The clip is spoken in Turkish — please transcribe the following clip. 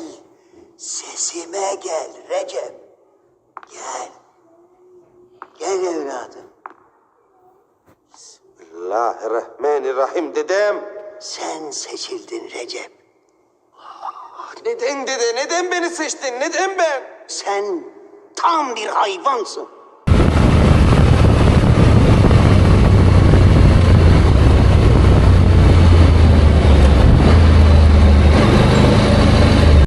Gel, sesime gel Recep. Gel. Gel evladım. Bismillahirrahmanirrahim dedem. Sen seçildin Recep. Ah, neden dede? Neden beni seçtin? Neden ben? Sen tam bir hayvansın.